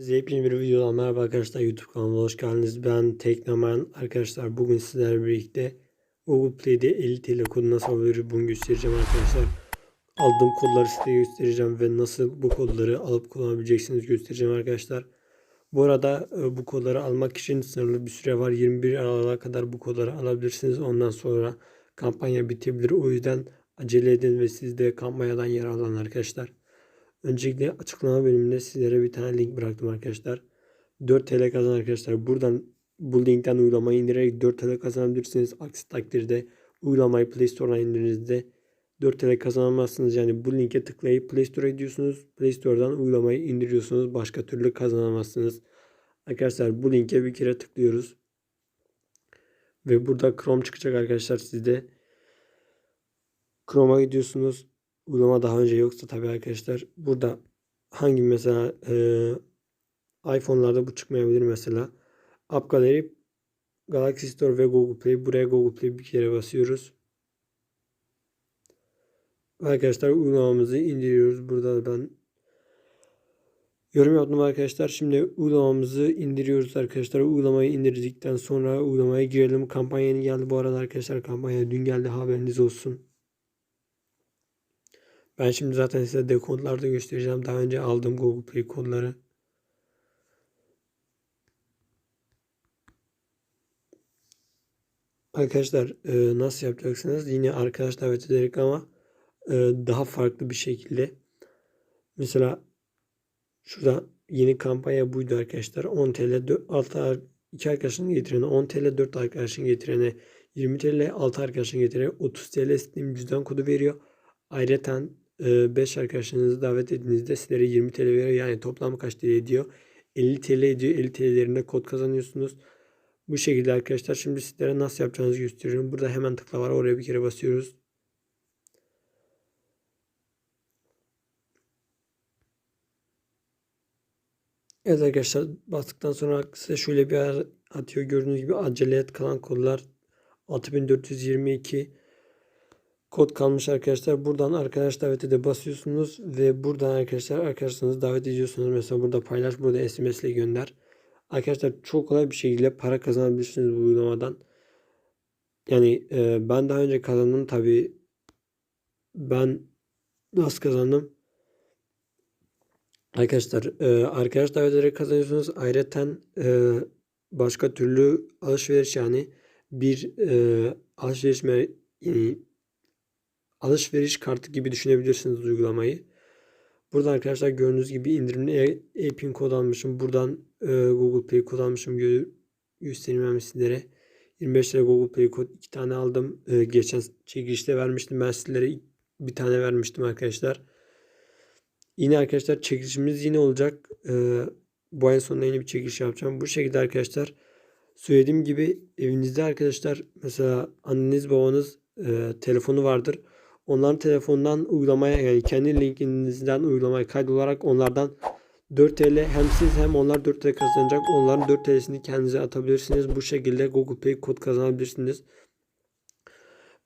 Yepyeni bir videodan merhaba arkadaşlar YouTube kanalıma hoş geldiniz. Ben Teknoman arkadaşlar bugün sizlerle birlikte Google Play'de 50 TL kodu nasıl alıyoruz bunu göstereceğim arkadaşlar. Aldığım kodları size göstereceğim ve nasıl bu kodları alıp kullanabileceksiniz göstereceğim arkadaşlar. Bu arada e, bu kodları almak için sınırlı bir süre var. 21 Aralık'a kadar bu kodları alabilirsiniz. Ondan sonra kampanya bitebilir. O yüzden acele edin ve siz de kampanyadan yararlanın arkadaşlar. Öncelikle açıklama bölümünde sizlere bir tane link bıraktım arkadaşlar. 4 TL kazan arkadaşlar. Buradan bu linkten uygulamayı indirerek 4 TL kazanabilirsiniz. Aksi takdirde uygulamayı Play Store'dan indirdiğinizde 4 TL kazanamazsınız. Yani bu linke tıklayıp Play Store'a gidiyorsunuz. Play Store'dan uygulamayı indiriyorsunuz. Başka türlü kazanamazsınız. Arkadaşlar bu linke bir kere tıklıyoruz. Ve burada Chrome çıkacak arkadaşlar sizde. Chrome'a gidiyorsunuz. Uygulama daha önce yoksa tabii arkadaşlar. Burada hangi mesela e, iPhone'larda bu çıkmayabilir mesela. App Gallery, Galaxy Store ve Google Play. Buraya Google Play bir kere basıyoruz. Arkadaşlar uygulamamızı indiriyoruz. Burada ben yorum yaptım arkadaşlar. Şimdi uygulamamızı indiriyoruz arkadaşlar. Uygulamayı indirdikten sonra uygulamaya girelim. Kampanya yeni geldi bu arada arkadaşlar. Kampanya dün geldi haberiniz olsun. Ben şimdi zaten size dekontlarda göstereceğim. Daha önce aldığım Google Play kodları. Arkadaşlar e, nasıl yapacaksınız? Yine arkadaş davet ederek ama e, daha farklı bir şekilde. Mesela şurada yeni kampanya buydu arkadaşlar. 10 TL 4, 6 2 arkadaşını getirene 10 TL 4 arkadaşını getirene 20 TL 6 arkadaşını getirene 30 TL Steam cüzdan kodu veriyor. Ayrıca 5 arkadaşınızı davet ettiğinizde sizlere 20 TL veriyor. Yani toplam kaç TL ediyor? 50 TL ediyor. 50 TL'lerinde kod kazanıyorsunuz. Bu şekilde arkadaşlar şimdi sizlere nasıl yapacağınızı gösteriyorum. Burada hemen tıkla var. Oraya bir kere basıyoruz. Evet arkadaşlar bastıktan sonra size şöyle bir atıyor. Gördüğünüz gibi acele et kalan kodlar 6422 kod kalmış arkadaşlar. Buradan arkadaş davete de basıyorsunuz ve buradan arkadaşlar arkadaşlarınızı davet ediyorsunuz. Mesela burada paylaş, burada SMS ile gönder. Arkadaşlar çok kolay bir şekilde para kazanabilirsiniz bu uygulamadan. Yani e, ben daha önce kazandım tabi. Ben nasıl kazandım? Arkadaşlar e, arkadaş davet ederek kazanıyorsunuz. Ayrıca e, başka türlü alışveriş yani bir e, alışveriş yani alışveriş kartı gibi düşünebilirsiniz uygulamayı. Burada arkadaşlar gördüğünüz gibi indirimli e-pin kod almışım. Buradan e, Google Play kod almışım. Gö göstereyim sizlere. 25 lira Google Play kod 2 tane aldım. E, geçen çekilişte vermiştim. Ben sizlere bir tane vermiştim arkadaşlar. Yine arkadaşlar çekilişimiz yine olacak. E, bu ayın sonunda yeni bir çekiliş yapacağım. Bu şekilde arkadaşlar söylediğim gibi evinizde arkadaşlar mesela anneniz babanız e, telefonu vardır. Onların telefondan uygulamaya yani kendi linkinizden uygulamaya kaydolarak onlardan 4 TL hem siz hem onlar 4 TL kazanacak. Onların 4 TL'sini kendinize atabilirsiniz. Bu şekilde Google Play kod kazanabilirsiniz.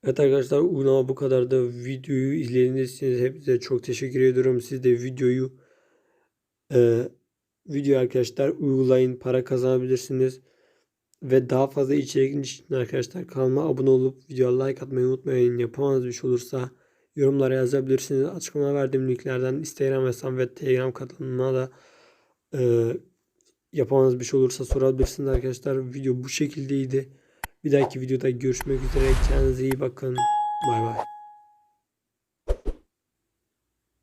Evet arkadaşlar uygulama bu kadar da videoyu izlediğiniz için hepinize çok teşekkür ediyorum. Siz de videoyu e, video arkadaşlar uygulayın para kazanabilirsiniz. Ve daha fazla içerik için arkadaşlar kanalıma abone olup videoya like atmayı unutmayın. Yapamadığınız bir şey olursa yorumlara yazabilirsiniz. Açıklamaya verdiğim linklerden Instagram hesabım ve Telegram kanalına da e, yapamadığınız bir şey olursa sorabilirsiniz arkadaşlar. Video bu şekildeydi. Bir dahaki videoda görüşmek üzere. Kendinize iyi bakın. Bay bay.